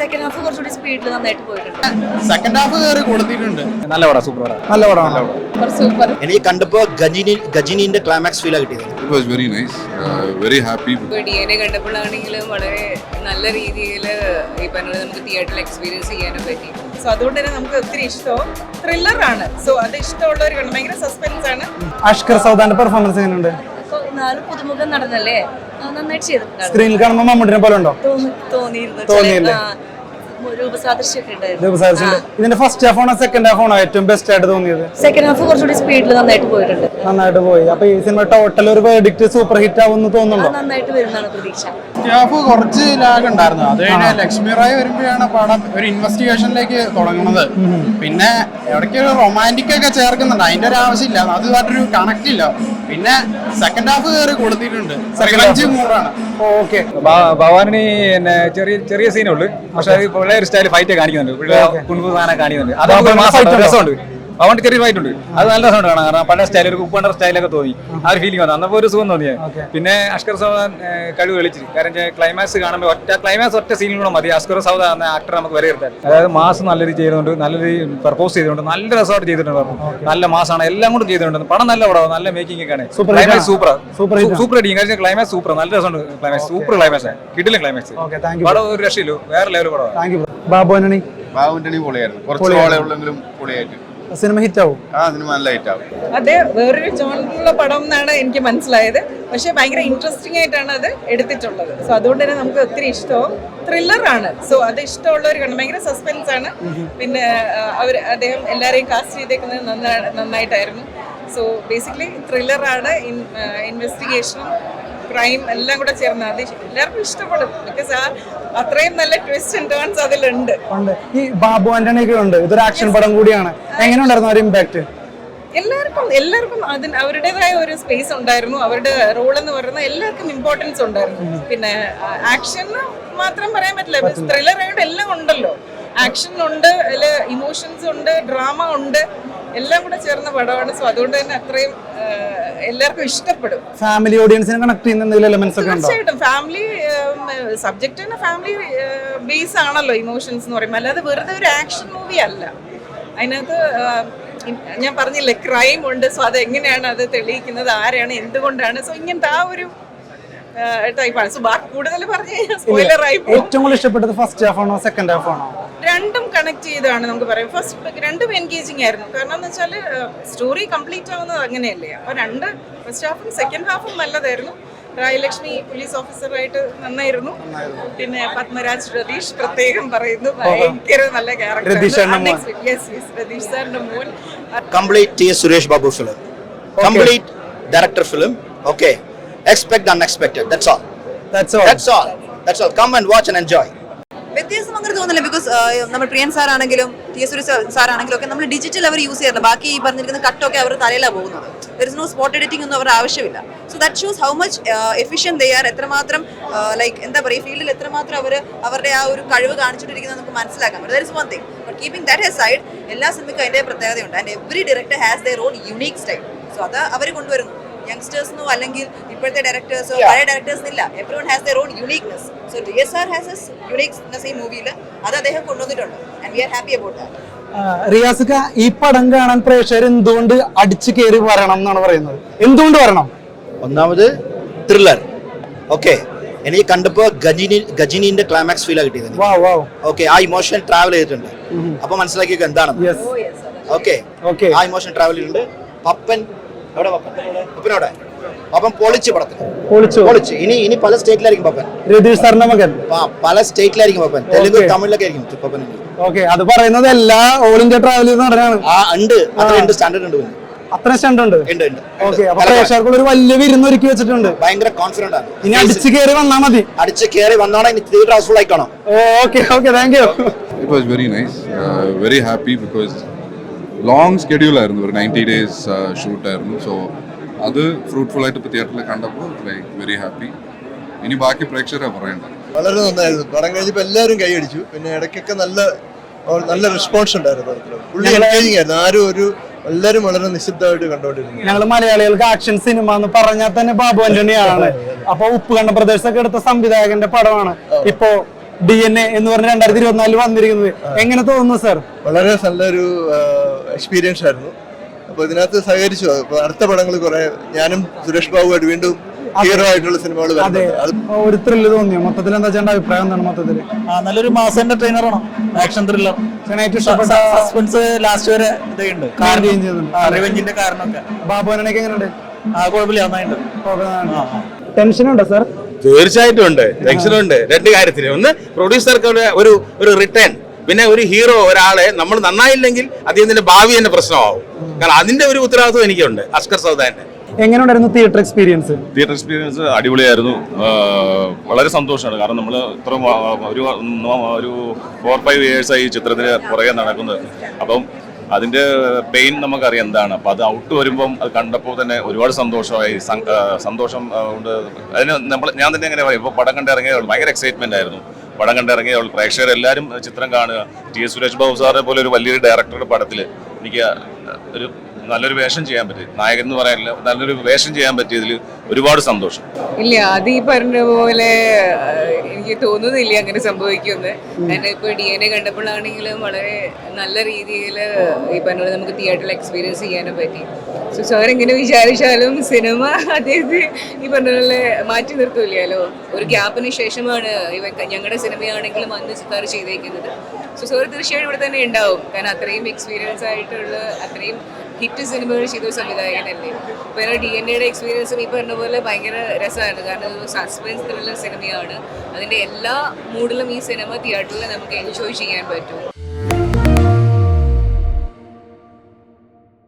Second half കുറച്ചുകൂടി സ്പീഡിൽ നന്നായിട്ട് പോയിട്ടുണ്ട്. സെക്കൻഡ് ഹാഫ് കയറി കൊടുത്തിട്ടുണ്ട് നല്ല പടം സൂപ്പർ പടം. നല്ല പടം. സൂപ്പർ എനിക്ക് കണ്ടപ്പോ ഗജിനി ഗജിനിന്റെ ക്ലൈമാക്സ് ഫീൽ കിട്ടിയത്. It was very nice very happy A കണ്ടപ്പോഴാണെങ്കിലും വളരെ നല്ല രീതിയിൽ ഈ പറഞ്ഞത് നമുക്ക് തിയേറ്ററിൽ എക്സ്പീരിയൻസ് ചെയ്യാനും പറ്റി. സോ അതുകൊണ്ട് തന്നെ നമുക്ക് ഒത്തിരി ഇഷ്ടവും. ത്രില്ലറാണ് സോ അത് ഇഷ്ടമുള്ളവർ കണ്ട് ഭയങ്കര സസ്പെൻസ് ആണ്. അഷ്കർ സൗദാന്റെ പെർഫോമൻസ് എങ്ങനെയുണ്ട്? അപ്പോൾ നാല് പുതുമുഖം നടന്നല്ലേ? നന്നായിട്ട് ചെയ്തിട്ടുണ്ട് സ്ക്രീനിൽ കാണുമ്പോൾ മമ്മൂട്ടിനെ പോലെ ഉണ്ടോ? തോന്നി- തോന്നിയിരുന്നു തോന്നിയില്ലേ? ഇതിന്റെ ഫസ്റ്റ് ഹാഫ് ആണോ സെക്കൻഡ് ഹാഫ് ആണോ ഏറ്റവും ബെസ്റ്റ് ആയിട്ട് തോന്നിയത്? സെക്കൻഡ് ഹാഫ് കുറച്ചുകൂടി സ്പീഡിൽ നന്നായിട്ട് പോയിട്ടുണ്ട്. നന്നായിട്ട് പോയി. അപ്പൊ ഈ സിനിമ ടോട്ടൽ ഒരു പ്രെഡിക്റ്റ് സൂപ്പർ ഹിറ്റ് ആവുമെന്ന് തോന്നുന്നുണ്ടോ? നന്നായിട്ട് വരുന്നതാണ് പ്രതീക്ഷ. ഹാഫ് കുറച്ച് ലാഗ് ഉണ്ടായിരുന്നു. അത് കഴിഞ്ഞ് ലക്ഷ്മി റായ് വരുമ്പോഴാണ് പടം ഒരു ഇൻവെസ്റ്റിഗേഷനിലേക്ക് തുടങ്ങുന്നത്. പിന്നെ ഇടയ്ക്ക് ഒരു റൊമാന്റിക് ഒക്കെ ചേർക്കുന്നുണ്ട്. അതിന്റെ ഒരു ആവശ്യമില്ല. അതുമായിട്ടൊരു കണക്ട് ഇല്ല. പിന്നെ സെക്കൻഡ് ഹാഫ് കയറി കൊടുത്തിട്ടുണ്ട് ഹാഫ് മൂടാണ് ഓക്കെ. ഭവാനി ചെറിയ ചെറിയ സീനുള്ളൂ പക്ഷെ ഒരു സ്റ്റൈൽ ഫൈറ്റ് കാണിക്കുന്നുണ്ട്. കുൺഫു സാധനം കാണിക്കുന്നുണ്ട്. അത് മാസം fight ഭവാനി ചെറിയ ഫൈറ്റ് ഉണ്ട്. അത് നല്ല സൗണ്ട് കാണാം. കാരണം പഴയ സ്റ്റൈൽ ഒരു കുപ്പണ്ടർ സ്റ്റൈലൊക്കെ തോന്നി. ആ ഒരു ഫീലിംഗ് വന്നു. അന്നപ്പോൾ ഒരു സുഖം തോന്നിയത്. പിന്നെ അഷ്കർ സൗദാൻ കഴിവ് കളിച്ചു കാരണം ക്ലൈമാക്സ് കാണുമ്പോൾ ഒറ്റ ക്ലൈമാക്സ് ഒറ്റ സീനിലൂടെ മതി. അഷ്കർ സൗദ എന്ന ആക്ടർ നമുക്ക് വരെ ഇരുത്താൻ അതായത് മാസ് നല്ല രീതി ചെയ്തുകൊണ്ട് നല്ല രീതി പ്രപ്പോസ് ചെയ്തുകൊണ്ട് നല്ല രസമായിട്ട് ചെയ്തിട്ടുണ്ട് നല്ല മാസാണ്. എല്ലാം കൊണ്ടും ചെയ്തിട്ടുണ്ട്. പടം നല്ല പടം. നല്ല മേക്കിംഗ് ഒക്കെയാണ് Super ക്ലൈമാക്സ് ആണ്. സൂപ്പർ Super സൂപ്പർ അടിക്കും കാരണം ക്ലൈമാക്സ് സൂപ്പർ നല്ല രസമുണ്ട് ക്ലൈമാക്സ് സൂപ്പർ ക്ലൈമാക്സ് കിട്ടില്ല ക്ലൈമാക്സ് Okay, thank you. പടം ഒരു രക്ഷയില്ലോ. വേറെ ലെവൽ പടം ബാബു ബാബു ആന്റണി പൊളിയായിരുന്നു. കുറച്ച് പൊളിയായിരുന്നു. ഓളെ ഉള്ളെങ്കിലും പൊളിയായിട്ട്. സിനിമ ഹിറ്റ് ആവും ആ സിനിമ നല്ല ഹിറ്റ് ആവും അതെ വേറൊരു ജോണിലുള്ള പടം എന്നാണ് എനിക്ക് മനസ്സിലായത്. പക്ഷേ ഭയങ്കര ഇൻട്രസ്റ്റിംഗ് ആയിട്ടാണ് അത് എടുത്തിട്ടുള്ളത്. സോ അതുകൊണ്ട് തന്നെ നമുക്ക് ഒത്തിരി ഇഷ്ടവും. ത്രില്ലറാണ് സോ അത് ഇഷ്ടമുള്ളവർ കാണും ഭയങ്കര സസ്പെൻസ് ആണ്. പിന്നെ അവർ അദ്ദേഹം എല്ലാവരെയും കാസ്റ്റ് ചെയ്തേക്കുന്നത് നന്നായി നന്നായിട്ടായിരുന്നു. സോ ബേസിക്കലി ത്രില്ലറാണ് ഇൻവെസ്റ്റിഗേഷനും ക്രൈം എല്ലാം കൂടെ ചേർന്ന് അത് എല്ലാവർക്കും ഇഷ്ടപ്പെടും. ബിക്കോസ് ആ അത്രയും നല്ല ട്വിസ്റ്റ് ആൻഡ് ടേൺസ് അതിലുണ്ട്. ഉണ്ട്. ഈ ബാബു ആന്റണി ഒക്കെ ഉണ്ട്. ഇതൊരു ആക്ഷൻ പടം കൂടിയാണ്. എങ്ങനെ ഉണ്ടായിരുന്നു ഒരു ഇമ്പാക്ട് എല്ലാവർക്കും എല്ലാവർക്കും അതിന് അവരുടേതായ ഒരു സ്പേസ് ഉണ്ടായിരുന്നു. അവരുടെ റോൾ എന്ന് പറയുന്നത് എല്ലാവർക്കും ഇമ്പോർട്ടൻസ് ഉണ്ടായിരുന്നു. പിന്നെ ആക്ഷൻ മാത്രം പറയാൻ പറ്റില്ല. ത്രില്ലർ ആയിട്ട് എല്ലാം ഉണ്ടല്ലോ. ആക്ഷൻ ഉണ്ട് അതിൽ ഇമോഷൻസ് ഉണ്ട് ഡ്രാമ ഉണ്ട്. എല്ലാം കൂടെ ചേർന്ന പടമാണ്. സോ അതുകൊണ്ട് തന്നെ അത്രയും എല്ലാവർക്കും ഇഷ്ടപ്പെടും. ഫാമിലി ഓഡിയൻസിനെ കണക്ട് ചെയ്യുന്ന എന്തെങ്കിലും എലമെന്റ്സ് ഒക്കെ ഉണ്ടോ? തീർച്ചയായിട്ടും. ഫാമിലി സബ്ജക്റ്റ് തന്നെ ഫാമിലി ബേസ് ആണല്ലോ ഇമോഷൻസ് എന്ന് പറയുമ്പോൾ. അല്ലാതെ വെറുതെ ഒരു ആക്ഷൻ മൂവി അല്ല. അതിനകത്ത് ഞാൻ പറഞ്ഞില്ലേ ക്രൈം ഉണ്ട്. സോ അത് എങ്ങനെയാണ് അത് തെളിയിക്കുന്നത്? ആരാണ്? എന്തുകൊണ്ടാണ്? സോ ഇങ്ങനത്തെ ആ ഒരു ടൈപ്പാണ് സോ ബാക്കി കൂടുതൽ പറഞ്ഞു കഴിഞ്ഞാൽ സ്പോയിലർ ആയി പോകും. ഏറ്റവും കൂടുതൽ ഇഷ്ടപ്പെട്ടത് ഫസ്റ്റ് ഹാഫ് ആണോ സെക്കൻഡ് ഹാഫ് ആണോ? രണ്ടും കണക്ട് ചെയ്താണ് നമുക്ക് പറയാം. ഫസ്റ്റ് രണ്ടും എൻഗേജിങ് ആയിരുന്നു. കാരണം എന്ന് വെച്ചാൽ സ്റ്റോറി കംപ്ലീറ്റ് ആവുന്നത് അങ്ങനെയല്ലേ. അപ്പോൾ രണ്ട് ഫസ്റ്റ് ഹാഫും സെക്കൻഡ് ഹാഫും നല്ലതായിരുന്നു. രായലക്ഷ്മി പോലീസ് ഓഫീസറായിട്ട് നന്നായിരുന്നു. പിന്നെ പത്മരാജ് രതീഷ് പ്രത്യേകം പറയുന്നു. ഭയങ്കര നല്ല. ക്യാരക്ടർ യെസ് യെസ് രതീഷ് സാറിന്റെ മോൻ. Complete Suresh Babu film complete director film okay expect unexpected. That's all. That's all. That's all. That's all. Come and watch and enjoy. വ്യത്യാസം അങ്ങനെ തോന്നില്ല ബിക്കോസ് നമ്മൾ പ്രിയൻ സാർ ആണെങ്കിലും ടി എസ് സാർ ആണെങ്കിലും ഒക്കെ നമ്മൾ ഡിജിറ്റൽ അവർ യൂസ് ചെയ്യാറില്ല ബാക്കി ഈ പറഞ്ഞിരിക്കുന്ന കട്ടൊക്കെ അവർ തലയിലാണ് പോകുന്നത് there is no spot editing ഒന്നും അവർ ആവശ്യമില്ല so that shows how much efficient they are എത്രമാത്രം ലൈക്ക് എന്താ പറയുക ഫീൽഡിൽ എത്രമാത്രം അവർ അവരുടെ ആ ഒരു കഴിവ് കാണിച്ചിട്ടിരിക്കുന്നത് നമുക്ക് മനസ്സിലാക്കാൻ പറ്റും there is one thing but keeping that aside എല്ലാ സിനിമയ്ക്കും അതിന്റെ പ്രത്യേകതയുണ്ട് and every director has their own unique style so അത് അവർ കൊണ്ടുവരുന്നു യങ്സ്റ്റേഴ്സിനോ അല്ലെങ്കിൽ ഇപ്പോഴത്തെ ഡയറക്ടേഴ്സോ പഴയ ഡയറക്ടേഴ്സ് ഇല്ല every one has their own uniqueness so D S R has his uniqueness ഈ മൂവിയിൽ അത് അദ്ദേഹം കൊണ്ടുവന്നിട്ടുണ്ട്. And we are happy about that റിയാസിക്ക ഈ പടം കാണാൻ പ്രേക്ഷകർ എന്തുകൊണ്ട് അടിച്ചു കയറി വരണം എന്നാണ് പറയുന്നത്? എന്തുകൊണ്ട് വരണം? ഒന്നാമത് ത്രില്ലർ ഓക്കെ എനിക്ക് കണ്ടപ്പോ ഗജിനി ഗജിനിന്റെ ക്ലൈമാക്സ് ഫീൽ കിട്ടിയത് ഓക്കെ ആ ഇമോഷൻ ട്രാവൽ ചെയ്തിട്ടുണ്ട്. അപ്പൊ മനസ്സിലാക്കിയൊക്കെ എന്താണ് യെസ് ഓക്കെ ഓക്കെ ആ ഇമോഷൻ ട്രാവൽ ചെയ്തിട്ടുണ്ട്. പപ്പൻ പപ്പനോടെ അപ്പം പൊളിച്ച് പടത്തിൽ. പൊളിച്ചു. പൊളിച്ച്. ഇനി ഇനി പല സ്റ്റേറ്റിലായിരിക്കും പപ്പൻ. രതീഷ് സാറിന്റെ മകൻ. ആ, പല സ്റ്റേറ്റിലായിരിക്കും പപ്പൻ. തെലുങ്ക് Okay. തമിഴിലൊക്കെ ആയിരിക്കും പപ്പൻ ഓക്കെ അത് പറയുന്നത് എല്ലാ ഓൾ ഇന്ത്യ ട്രാവൽ നടനാണ് ആ ഉണ്ട്. അത്ര ഉണ്ട് സ്റ്റാൻഡേർഡ് ഉണ്ട് പിന്നെ. അത്ര സ്റ്റണ്ട് ഉണ്ട്. ഉണ്ട് ഉണ്ട്. ഓക്കെ അപ്പൊ പ്രേക്ഷകർക്കുള്ള ഒരു വലിയ വിരുന്ന് ഒരുക്കി വെച്ചിട്ടുണ്ട്. ഭയങ്കര കോൺഫിഡന്റ് ആണ്. ഇനി അടിച്ചു കയറി വന്നാ മതി. അടിച്ച് കയറി വന്നാണോ ഇനി theatre house full ആയിക്കോണം. Okay okay thank you it was very nice very happy happy because long schedule ആയിരുന്നു. ഒരു നയന്റി ഡേയ്സ് ഷൂട്ടായിരുന്നു സോ അത് ഫ്രൂട്ട്ഫുൾ ആയിട്ട് ഇപ്പോൾ തിയേറ്ററിൽ കണ്ടപ്പോൾ ലൈക്ക് വെരി ഹാപ്പി ഇനി ബാക്കി പ്രേക്ഷകരെ പറയണ്ട വളരെ നന്നായിരുന്നു. പടം കഴിഞ്ഞപ്പോൾ എല്ലാവരും കൈയടിച്ചു പിന്നെ ഇടയ്ക്കൊക്കെ നല്ല നല്ല റെസ്പോൺസ് ഉണ്ടായിരുന്നു പടത്തിൽ പുള്ളി എൻഗേജിങ് ആയിരുന്നു. ആരും ഒരു എല്ലാവരും വളരെ നിശബ്ദമായിട്ട് കണ്ടുകൊണ്ടിരുന്നു. ഞങ്ങൾ മലയാളികൾക്ക് ആക്ഷൻ സിനിമ എന്ന് പറഞ്ഞാൽ തന്നെ ബാബു ആന്റണിയാണ്. അപ്പൊ ഉപ്പ് കണ്ട പ്രദേശത്തൊക്കെ എടുത്ത സംവിധായകന്റെ പടമാണ്. ഇപ്പോ ഡി എൻ എ എന്ന് പറഞ്ഞ രണ്ടായിരത്തി ഇരുപത്തിനാലിൽ വന്നിരിക്കുന്നത്. എങ്ങനെ തോന്നുന്നു സർ വളരെ നല്ലൊരു എക്സ്പീരിയൻസ് ആയിരുന്നു. അപ്പൊ ഇതിനകത്ത് സഹകരിച്ചു. അപ്പോൾ അടുത്ത പടങ്ങൾ കുറെ ഞാനും സുരേഷ് ബാബുമായിട്ട് വീണ്ടും ഹീറോ ആയിട്ടുള്ള സിനിമകൾ ഒരു ത്രില്ല് തോന്നിയോ? മൊത്തത്തിൽ എന്താ ചേട്ടന്റെ അഭിപ്രായം എന്താണ് നല്ലൊരു മാസന്റെ ട്രെയിനറാണ് ആക്ഷൻ ത്രില്ലർ ഇഷ്ടപ്പെട്ട സസ്പെൻസ് ലാസ്റ്റ് വരെ ഇതുണ്ട്. റിവെഞ്ചിന്റെ കാരണമൊക്കെ. ബാബുവിനൊക്കെ എങ്ങനെയുണ്ട്? ആ കുഴപ്പമില്ല നന്നായിട്ടുണ്ട്. ടെൻഷൻ ഉണ്ടോ സാർ തീർച്ചയായിട്ടും ഉണ്ട്. ടെൻഷനുണ്ട് രണ്ട് കാര്യത്തിന് ഒന്ന് പ്രൊഡ്യൂസർക്ക് ഒരു ഒരു ഒരു റിട്ടേൺ പിന്നെ ഒരു ഹീറോ ഒരാളെ നമ്മൾ നന്നായില്ലെങ്കിൽ അദ്ദേഹത്തിന്റെ ഭാവി തന്നെ പ്രശ്നമാവും. കാരണം അതിന്റെ ഒരു ഉത്തരവാദിത്വം എനിക്കുണ്ട് അസ്കർ സൗദാന്റെ എങ്ങനെയുണ്ടായിരുന്നു തിയേറ്റർ എക്സ്പീരിയൻസ് തിയേറ്റർ എക്സ്പീരിയൻസ് അടിപൊളിയായിരുന്നു. വളരെ സന്തോഷമാണ്. കാരണം നമ്മൾ ഇത്ര ഒരു ഒരു ഫോർ ഫൈവ് ഇയേഴ്സായി ഈ ചിത്രത്തിന് പുറകെ നടക്കുന്നത്. അപ്പം അതിന്റെ പെയിൻ നമുക്കറിയാം എന്താണ്. അപ്പോൾ അത് ഔട്ട് വരുമ്പം അത് കണ്ടപ്പോൾ തന്നെ ഒരുപാട് സന്തോഷമായി. സന്തോഷം ഉണ്ട്. അതിന് നമ്മൾ ഞാൻ തന്നെ എങ്ങനെ പറയും ഇപ്പോൾ പടം കണ്ടിറങ്ങിയ ഭയങ്കര എക്സൈറ്റ്മെന്റ് ആയിരുന്നു. പടം കണ്ടിറങ്ങിയ പ്രേക്ഷകർ എല്ലാവരും ചിത്രം കാണുക. ടി എസ് സുരേഷ് ബാബു സാറിനെ പോലെ ഒരു വലിയൊരു ഡയറക്ടറുടെ പടത്തിൽ എനിക്ക് ഒരു നല്ലൊരു വേഷം ചെയ്യാൻ പറ്റി. നായകൻ എന്ന് പറയാനില്ല നല്ലൊരു വേഷം ചെയ്യാൻ പറ്റിയതിൽ ഒരുപാട് സന്തോഷം. ഇല്ല അത് ഈ പറഞ്ഞ പോലെ എനിക്ക് തോന്നുന്നില്ല അങ്ങനെ സംഭവിക്കുമെന്ന്. കാരണം ഇപ്പൊ ഡി എൻ എ കണ്ടപ്പോഴാണെങ്കിലും വളരെ നല്ല രീതിയിൽ ഈ പറഞ്ഞ നമുക്ക് തിയേറ്ററിൽ എക്സ്പീരിയൻസ് ചെയ്യാനും പറ്റി. സോ സാർ എങ്ങനെ വിചാരിച്ചാലും സിനിമ അദ്ദേഹത്തെ ഈ പറഞ്ഞ മാറ്റി നിർത്തൂല്ലല്ലോ. ഒരു ഗ്യാപ്പിന് ശേഷമാണ് ഇവ ഞങ്ങളുടെ സിനിമയാണെങ്കിലും അന്ന് സാർ ചെയ്തേക്കുന്നത്. സോ സാർ തീർച്ചയായും ഇവിടെ തന്നെ ഉണ്ടാവും. കാരണം അത്രയും എക്സ്പീരിയൻസ് ആയിട്ടുള്ള അത്രയും ഹിറ്റ് സിനിമകൾ ചെയ്ത ഒരു സംവിധായകനല്ലേ? എന്റെ ഡി എൻ എയുടെ എക്സ്പീരിയൻസും ഈ പറഞ്ഞ പോലെ ഭയങ്കര രസമാണ് കാരണം ഒരു സസ്പെൻസ് ത്രില്ലർ സിനിമയാണ് അതിന്റെ എല്ലാ മൂഡിലും ഈ സിനിമ തിയേറ്ററിൽ നമുക്ക് എൻജോയ് ചെയ്യാൻ പറ്റും.